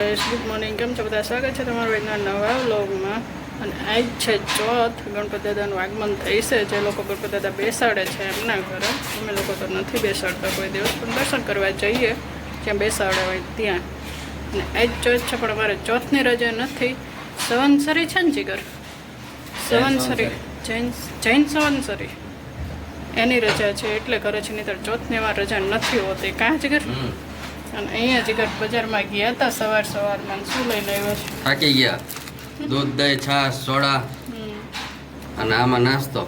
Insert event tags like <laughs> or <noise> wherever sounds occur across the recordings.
Good morning. કેમ છો બધા? સ્વાગત છે તમારું એના નવા વ્લોગમાં. અને આજ છે ચોથ ગણપતિ દાદાનું આગમન થઈ છે જે લોકો ગણપતિ દાદા બેસાડે છે એમના ઘરે. અમે લોકો તો નથી બેસાડતા કોઈ દિવસ પણ દર્શન કરવા જઈએ. જ્યાં બેસાડે હોય ત્યાં. અને આજ ચોથ છે પણ અમારે ચોથની રજા નથી. સવનસરી છે ને જીગર? સવનસરી જૈન જૈન સવનસરી એની રજા છે. એટલે કરે છે નહીંતર ચોથની અમારે રજા નથી હોતી. કાં જીગર? અને અહીંયા જીગર બજારમાં ગયા હતા સવાર સવારમાં શું લઈને આવ્યા છે? થાકી ગયા. દૂધ દહીં છાશ સોડા. અને આમાં નાસ્તો.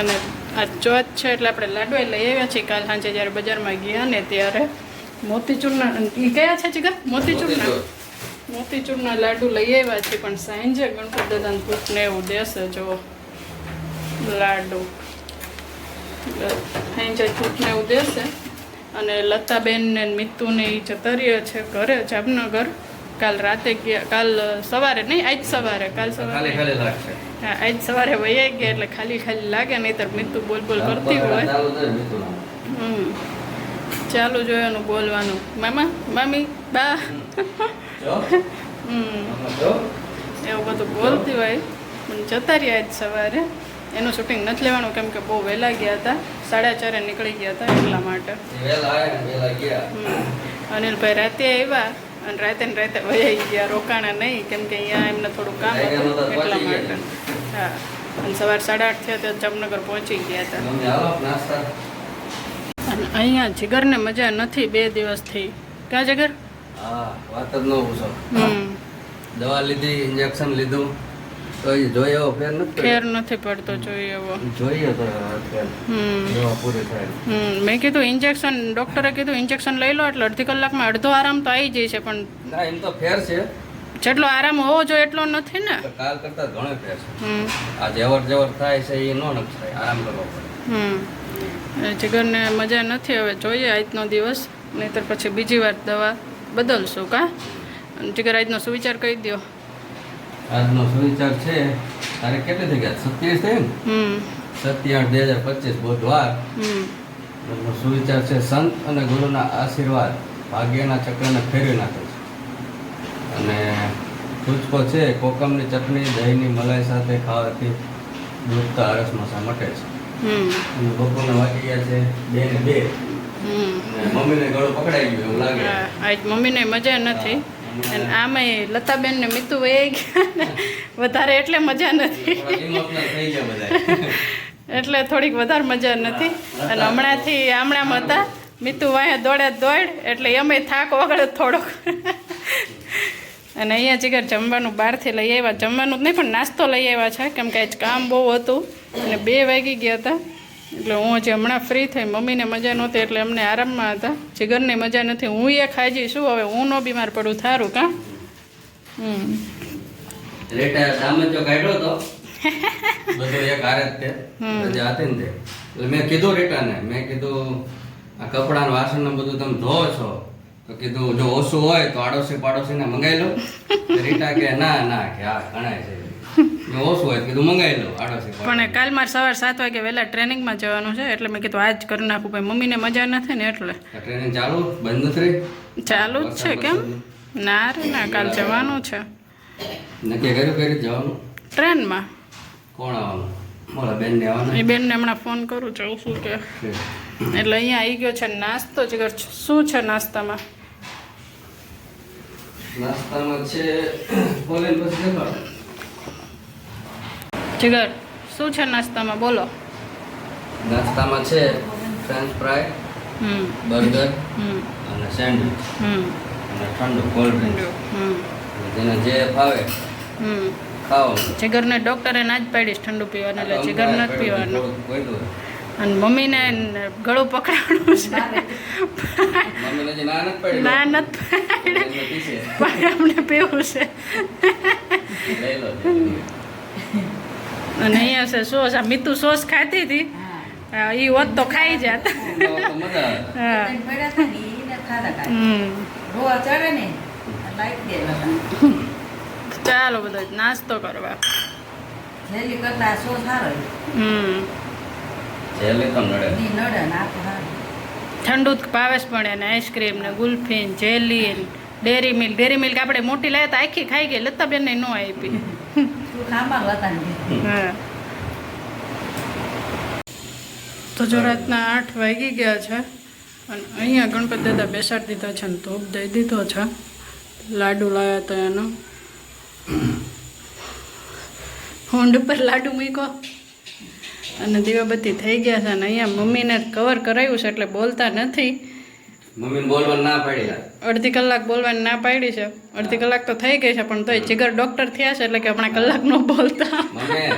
અને આ ચોથ છે એટલે આપણે લાડવા લઈ આવ્યા છીએ. કાલ સાંજે જ્યારે બજારમાં ગયા ને ત્યારે મોતીચૂરના એ કયા છે જીગર? મોતીચૂરના? મોતીચૂરના લાડુ લઈ આવ્યા છે પણ સાંજે ગણપત દાદાને ભૂખ ને એવું દેશે જો લાડુ. સાંજે ભૂખ એવું દેશે. અને લતાબેન ને મિત્તુને એ જતા રહ્યા છે ઘરે જામનગર. કાલ રાતે ગયા કાલ સવારે નહીં આજ સવારે કાલ સવારે. હા આજ સવારે વૈયા ગયા એટલે ખાલી ખાલી લાગે નહીંતર મિત્તુ બોલ બોલ કરતી હોય. હમ. ચાલુ જોયાનું બોલવાનું. મામા મામી બા. હમ. એવું બધું બોલતી હોય. પણ જતા રહ્યા આજ સવારે. એનું શૂટિંગ નથી લેવાનું કેમ કે બહુ વહેલા ગયા હતા. સાડા ચારે નીકળી ગયા હતા એટલા માટે. અનિલભાઈ રાતે આવ્યા અને રાતે ને રાતે વહી ગયા રોકાણા નહીં કેમ કે અહીંયા એમને થોડું કામ હતું એટલા માટે. હા. અને સવાર સાડા આઠ થયા તો જામનગર પહોંચી ગયા હતા. અને અહીંયા જીગરને મજા નથી બે દિવસથી ક્યાં જીગર? હા વાત જ ન પૂછો. દવા લીધી ઇન્જેક્શન લીધું. તો એ જોઈએ એવો ફેર નથી ફેર નથી પડતો જોઈએ એવો. જોઈએ તો ફેર હમ. પૂરી થાય. હમ મેં કીધું ઇન્જેક્શન ડૉક્ટરે કીધું ઇન્જેક્શન લઈ લો એટલે અડધી કલાકમાં અડધો આરામ તો આવી જાય છે પણ ના એમ તો ફેર છે. જેટલો આરામ હોવો જોઈએ એટલો નથી ને? કાલ કરતા ઘણો ફેર છે. હમ. આ જેવર જેવર થાય છે એ નો થાય આરામ કરવો પડે. જીગરને મજા નથી હવે જોઈએ આજનો દિવસ નહીંતર પછી બીજી વાર દવા બદલશું કા? જીગર આજનો સુવિચાર કહી દો આજનો સુવિચાર છે તારે કેટલી થઈ ગયા સત્યાવીસ થઈ ને? સત્યાવીસ બે હજાર પચીસ બુધવાર. આજનો સુવિચાર છે સંત અને ગુરુના આશીર્વાદ ભાગ્યના ચક્રને ફેરવી નાખે છે. અને ટૂચકો છે કોકમની ચટણી દહીંની મલાઈ સાથે ખાવાથી દુખતા હરસમસા મટે છે. અને બપોરના વાગી ગયા છે બે. ને બે મમ્મીને ગળો પકડાઈ ગયો એવું લાગે. આજ મમ્મીને મજા નથી. અને આમાંય લતાબેન ને મિતુ વહી ગયા વધારે એટલે મજા નથી. <laughs> એટલે થોડીક વધારે મજા નથી. અને હમણાંથી આમણામ હતા. મિતુ વાંહે દોડે દોડ એટલે એમે થાક વગડે થોડોક. <laughs> અને અહીંયા જીગર જમવાનું બહારથી લઈ આવ્યા. જમવાનું જ નહીં પણ નાસ્તો લઈ આવ્યા છે. કેમ કે આજ કામ બહુ હતું. અને બે વાગી ગયા હતા. એટલે હું હજી હમણાં ફ્રી થઈ મમ્મીને મજા નહોતી એટલે અમને આરામમાં હતા. જીગરને મજા નથી. હું એ ખાઈ શું હવે હું ન બીમાર પડું થારું કાં? હમ. <laughs> મેં કીધું રેટાને મેં કીધું આ કપડાં વાસણ બધું તમે ધો છો. તો કીધું જો ઓછું હોય તો આડોશી પાડોશીને મંગાવી લો રીટા કે ના ના કે આ ગણાય છે. <laughs> ઓછું હોય? કીધું મંગાવી લો આડોશી પણ કાલ મારે સવાર સાત વાગે વહેલા ટ્રેનિંગમાં જવાનું છે એટલે મેં કીધું આજ કરી નાખું ભાઈ મમ્મીને મજા નથી ને એટલે. ટ્રેનિંગ ચાલુ? બંધ નથી ચાલુ જ છે કેમ? ના રે ના કાલ જવાનું છે. નક્કી કર્યું કરી જવાનું? ટ્રેનમાં. કોણ આવવાનું? મારા બેન ને આવવાનું? એ બેનને હમણાં ફોન કરું છું શું કે. એટલે અહીંયા આવી ગયો છે નાસ્તો જીગર શું છે નાસ્તામાં? નાસ્તામાં છે બોલે ને પછી દેખાડો. જીગર શું છે નાસ્તામાં? બોલો. નાસ્તામાં છે ફ્રેન્ચ ફ્રાય હમ. બર્ગર હમ. અને સેન્ડવિચ હમ. અને ઠંડુ કોલ્ડ ડ્રિંક હમ. જેને જે ભાવે જીગરને ડૉક્ટરે ના જ પાડીશ ઠંડુ પીવાનું એટલે જીગર નથી પીવાનું. અને મમ્મીને ગળું પકડાવવાનું છે. ના નથી. પણ અમને પીવું છે. અને અહીંયા છે સોસ. આ મીઠું સોસ ખાતી હતી. એ હોત તો ખાઈ જાત. તો હા. હમ. ચાલો બધો નાસ્તો કરવા. ઠંડુ જ પણ એને આઈસ્ક્રીમ ને kulfi jelly Dairy Milk. Dairy Milk આપણે મોટી લાવ્યા તો આખી ખાઈ ગઈ. લતાબેન ન આપી. તું ખાંભા હતા ને હા તો જો રાતના આઠ વાગી ગયા છે, અને અહીંયા ગણપતિ દાદા બેસાડી દીધા છે ને ધૂપ દઈ દીધો છે. લાડુ લાવ્યા હતા એનો. હોંડ ઉપર લાડુ મૂક્યો. અને દીવાબત્તી થઈ ગયા છે, અને અહીંયા મમ્મીને કવર કરાવ્યું છે એટલે બોલતા નથી. મમ્મીને બોલવાનું ના પાડી અડધી કલાક બોલવાની ના પાડી છે. અડધી કલાક તો થઈ ગઈ છે પણ તોય જીગર ડૉક્ટર થયા છે એટલે કે આપણે કલાક ન બોલતા. મમ્મી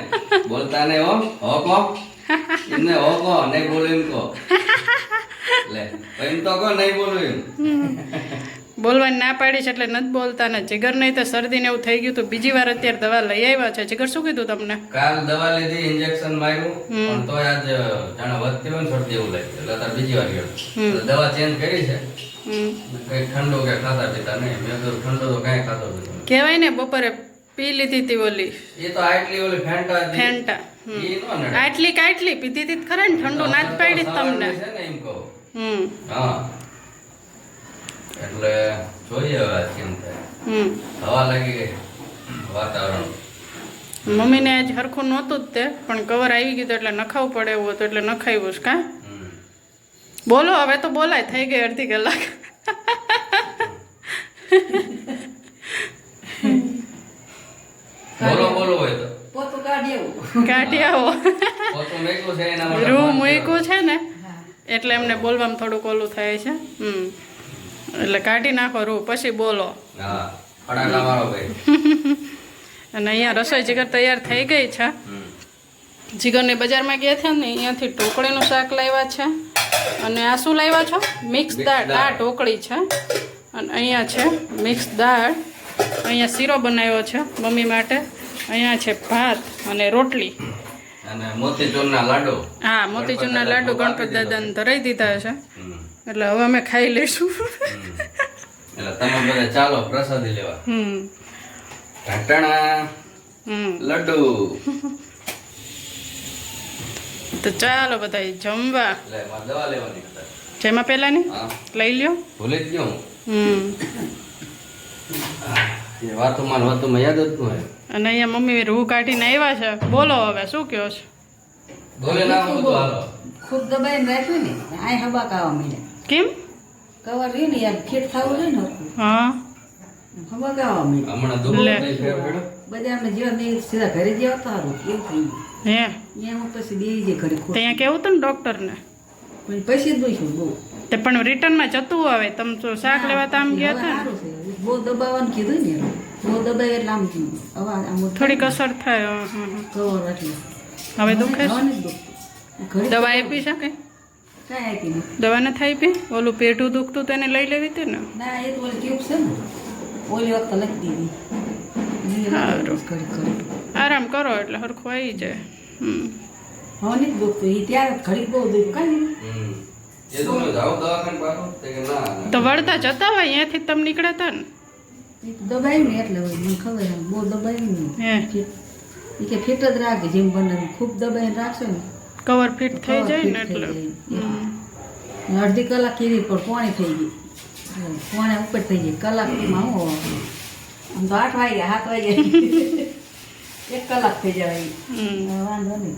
બોલતા ને હો. હો કો એમને હો કો નહીં બોલું એમ કો લે એમ તો કો નહીં બોલું એમ. બોલવાની ના પાડી છે એટલે નથી બોલતા ને જીગર નહીં તો શરદી ને એવું થઈ ગયું તો બીજી વાર અત્યારે દવા લઈ આવ્યા છે. જીગર શું કીધું તમને? કાલ દવા લીધી ઇન્જેક્શન માર્યું પણ તો આજ જાણે વધતી હોય ને શરદી એવું લાગ્યું. એટલે અત્યારે બીજી વાર ગયો. દવા ચેન્જ કરી છે. કઈ ઠંડો કે ખાતા પીતા નહીં. મેં તો ઠંડો તો કાંઈ ખાતો નથી. કહેવાય ને બપોરે પી લીધી હતી ઓલી. એ તો આટલી ઓલી ફેન્ટા ફેન્ટા. આટલી કાટલી પીધી હતી ખરા ને ઠંડુ ના જ પાડી તમને. એમ કહું. હમ. હા. એટલે જોઈએ હવે કેમ થાય હમ. હવા લાગી ગઈ વાતાવરણ. મમ્મીને આજ હરખું નહોતું જ તે પણ કવર આવી ગયું એટલે નખાવું પડે એવું હતું એટલે નખાવ્યું છે કાં? બોલો હવે તો બોલાય થઈ ગઈ અડધી કલાક. બોલો બોલો હોય તો. પોતું કાઢી આવો. કાઢી આવો. પોતું મૂક્યું છે એના માટે રૂમ મૂક્યું છે ને? એટલે એમને બોલવામાં થોડુંક ઓલું થાય છે. હમ. એટલે કાઢી નાખો રૂ પછી બોલો. અને અહીંયા રસોઈ જીગર તૈયાર થઈ ગઈ છે. જીગરની બજારમાં ગયા છે ને અહીંયાથી ઢોકળીનું શાક લાવ્યા છે. અને આ શું લાવ્યા છો? મિક્સ દાળ. આ. ઢોકળી છે. અને અહીંયા છે મિક્સ દાળ. અહીંયા શીરો બનાવ્યો છે મમ્મી માટે. અહીંયા છે ભાત અને રોટલી. અને મોતીચૂરના લાડુ. હા મોતીચૂરના લાડુ ગણપતિ દાદાને ધરાઈ દીધા છે. એટલે હવે અમે ખાઈ લઈશું. એટલે તમે બધા ચાલો પ્રસાદી લેવા. હમ. ઘાટણા હમ. લડ્ડુ. તો ચાલો બધા જમવા. દવા લેવાની જેમાં પહેલાંની? હા. લઈ લ્યો. ભૂલી જ ગયો હમ. એ વાતોમાં વાતોમાં યાદ જ ન હોય. અને અહીંયા મમ્મી રૂ કાઢીને આવ્યા છે. બોલો હવે શું કહો છો? બોલે ના બોલો ખુદ દબાઈને રાખ્યું ને આ હવા કાવા મળ્યા કેમ? કવર રહ્યું ને યાર ફીટ થવું હોય ને. હા. હવા કાવા મળ્યા હમણાં લે. થઈ ફેર પડ્યો નહીં સીધા ઘરે જેવા તો સારું એવું થઈ હે. ત્યાં પછી બે જે ઘરે ખોટ. ત્યાં કેવું હતું ને ડૉક્ટરને? પણ પૈસે જ દઈશું બહુ. તે પણ રિટર્નમાં જતું આવે તમે તો શાક લેવા તો આમ ગયા હતા બહુ દબાવવાનું કીધું ને. બહુ દબાય એટલે આમ અવાજ આમ થોડીક અસર થાય હં, હં, હં. કવર એટલે. હવે દુખે. દવા આપી છે કે ન થાય દવા આપી? ઓલું પેટું દુખતું તો એને લઈ લેવી હતી ને? ના એ તો ઓલી ટ્યુબ છે ને. ઓલી વખતે લખી દીધી. સારું. ઘડી ઘડી આરામ કરો એટલે હરખું આવી જાય. હમ. હવે નથી દુખતું. એ ત્યારે ઘડી બહુ દુખ્યું કાંઈ નહીં હમ. એ તો વળતા જતા હોય અહીંયાથી તમે નીકળ્યા હતા ને દબાયું ને એટલે હોય. મને ખબર. બહુ દબાયું હે. ને એ કે ફિટ જ રાખે જેમ બને. ખૂબ દબાઈને રાખશો ને કવર ફિટ થઈ જાય ને એટલે. અડધી કલાક કીધી પણ પોણી થઈ ગઈ. પોણે ઉપર થઈ ગઈ. કલાકમાં હું આમ તો આઠ વાગ્યા સાત વાગ્યા. <laughs> એક કલાક થઈ જાય. વાંધો નહીં.